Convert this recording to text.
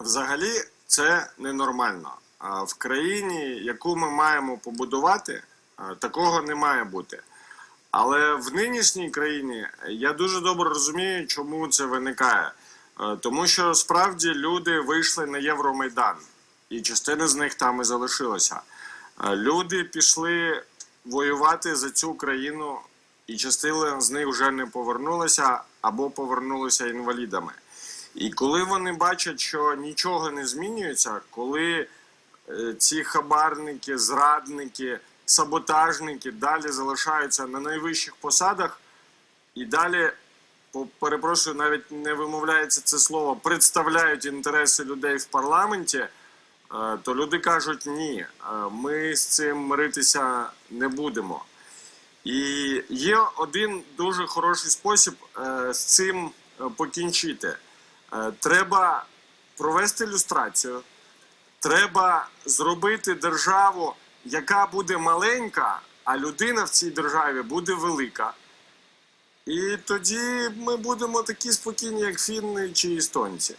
Взагалі, це ненормально. В країні, яку ми маємо побудувати, такого не має бути. Але в нинішній країні я дуже добре розумію, чому це виникає. Е, Тому що справді люди вийшли на Євромайдан, і частина з них там і залишилася. Е, Люди пішли воювати за цю країну, і частина з них вже не повернулася або повернулися інвалідами. І коли вони бачать, що нічого не змінюється, коли е, ці хабарники, зрадники, саботажники далі залишаються на найвищих посадах, і далі, перепрошую, навіть не вимовляється це слово, представляють інтереси людей в парламенті, е, то люди кажуть ні, е, ми з цим миритися не будемо. І є один дуже хороший спосіб з цим покінчити. Е, Треба провести люстрацію, треба зробити державу, яка буде маленька, а людина в цій державі буде велика. І тоді ми будемо такі спокійні, як фінни чи естонці.